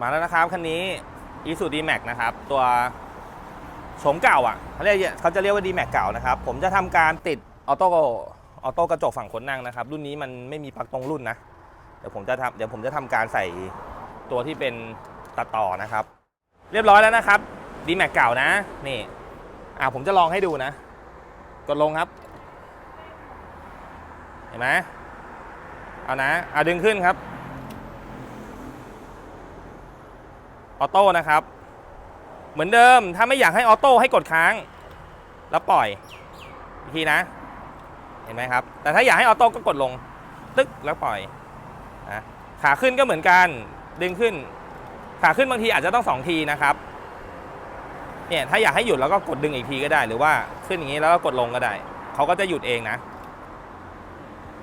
มาแล้วนะครับคันนี้ i s u d m a x นะครับ ตัวโฉมเก่าอะเขาเรียกเขาจะเรียกว่า d m a x เก่านะครับ ผมจะทำการติดออโต้ออโต้กระจกฝั่งคนนั่งนะครับ รุ่นนี้มันไม่มีปลั๊กตรงรุ่นนะ เดี๋ยวผมจะทำเดี๋ยวผมจะทำการใส่ตัวที่เป็นตัดต่อนะครับ เรียบร้อยแล้วนะครับ d m a x เก่านะนี่อ่าผมจะลองให้ดูนะ กดลงครับ เห็นไหมเอานะเอาดึงขึ้นครับ ออโต้นะครับ เหมือนเดิมถ้าไม่อยากให้ออโต้ให้กดค้าง แล้วปล่อยอีกทีนะ เห็นไหมครับ แต่ถ้าอยากให้ออโต้ก็กดลง ตึ๊กแล้วปล่อยนะขาขึ้นก็เหมือนกัน ดึงขึ้น ขาขึ้นบางทีอาจจะต้องสองทีนะครับเนี่ยถ้าอยากให้หยุดแล้วก็กดดึงอีกทีก็ได้ หรือว่าขึ้นอย่างนี้แล้วก็กดลงก็ได้ เขาก็จะหยุดเองนะ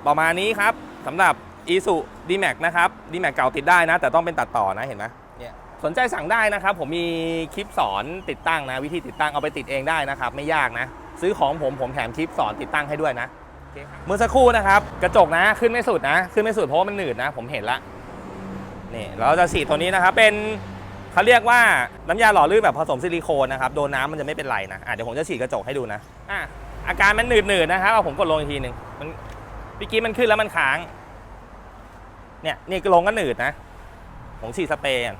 ประมาณนี้ครับสำหรับ i s u d m a x นะครับ d m a x เก่าติดได้นะ แต่ต้องเป็นตัดต่อนะเห็นไหมเนี่ย สนใจสั่งได้นะครับ ผมมีคลิปสอนติดตั้งนะ วิธีติดตั้งเอาไปติดเองได้นะครับ ไม่ยากนะ ซื้อของผมผมแถมคลิปสอนติดตั้งให้ด้วยนะเมื่อสักครู่นะครับ กระจกนะขึ้นไม่สุดนะ ขึ้นไม่สุดเพราะว่ามันหนืดนะ ผมเห็นละนี่เราจะฉีดตัวนี้นะครับ เป็นเขาเรียกว่าน้ำยาหล่อลื่นแบบผสมซิลิโคนนะครับโดนน้ำมันจะไม่เป็นไรนะอะเดี๋ยวผมจะฉีดกระจกให้ดูนะอะอาการมันหนืดๆนะครับเอาผมกดลงอีกทีหนึ่งมันเมื่อกี้มันขึ้นแล้วมันค้าง เนี่ยนี่ก็ลงก็หนืดนะ ผมฉีดสเปรย์ก่อน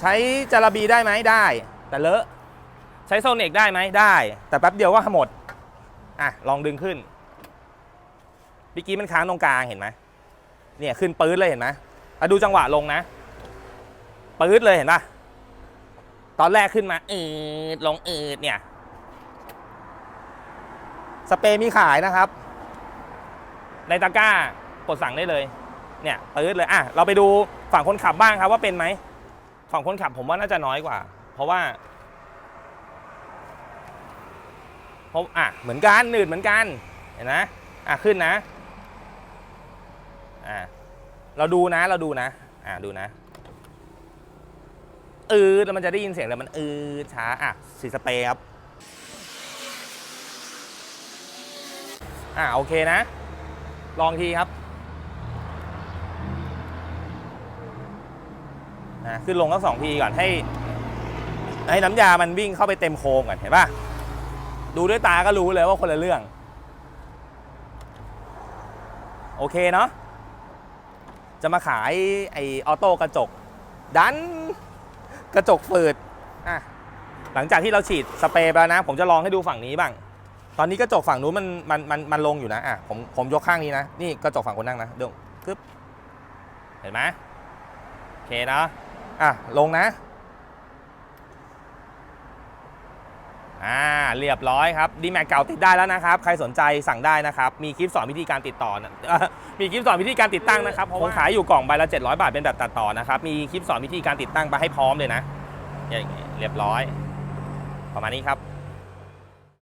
ใช้จาระบีได้ไหมได้ แต่เลอะ ใช้โซเนกได้ไหมได้ แต่แป๊บเดียวก็หมดอะลองดึงขึ้นเมื่อกี้มันค้างตรงกลางเห็นไหมเนี่ยขึ้นปื๊ดเลยเห็นไหมอะดูจังหวะลงนะปื๊ดเลยเห็นปะตอนแรกขึ้นมาอืดลงอืดเนี่ย สเปรย์มีขายนะครับ ในตะกร้ากดสั่งได้เลย เนี่ยปื๊ดเลยอะเราไปดูฝั่งคนขับบ้างครับว่าเป็นไหม ฝั่งคนขับผมว่าน่าจะน้อยกว่า เพราะว่าเพราะอะเหมือนกันหนืดเหมือนกันเห็นไหมอะขึ้นนะอะเราดูนะเราดูนะอะดูนะอืดแล้วมันจะได้ยินเสียงแต่มันอืดช้าอะสีสเปรย์ครับอ่าโอเคนะ ลองทีครับ อ่าขึ้นลงก็สองทีก่อนให้ ให้น้ำยามันวิ่งเข้าไปเต็มโครงก่อนเห็นป่ะดูด้วยตาก็รู้เลยว่าคนละเรื่อง โอเคเนาะจะมาขายไอออโต้กระจก ดันกระจกฝืดอะหลังจากที่เราฉีดสเปรย์ไปแล้วนะ ผมจะลองให้ดูฝั่งนี้บ้าง ตอนนี้กระจกฝั่งนู้นมันมันมันมันลงอยู่นะอะผมผมยกข้างนี้นะ นี่กระจกฝั่งคนนั่งนะเดี๋ยวปึ๊บเห็นไหมโอเคนะ อะ ลงนะ อ่า เรียบร้อยครับดีแม็กเก่าติดได้แล้วนะครับ ใครสนใจสั่งได้นะครับ มีคลิปสอนวิธีการติดต่อนะเอ่อมีคลิปสอนวิธีการติดตั้งนะครับเพราะผมขายอยู่กล่องใบละ 700 บาทเป็นแบบตัดต่อนะครับ มีคลิปสอนวิธีการติดตั้งไปให้พร้อมเลยนะอย่างนี้เรียบร้อย ประมาณนี้ครับ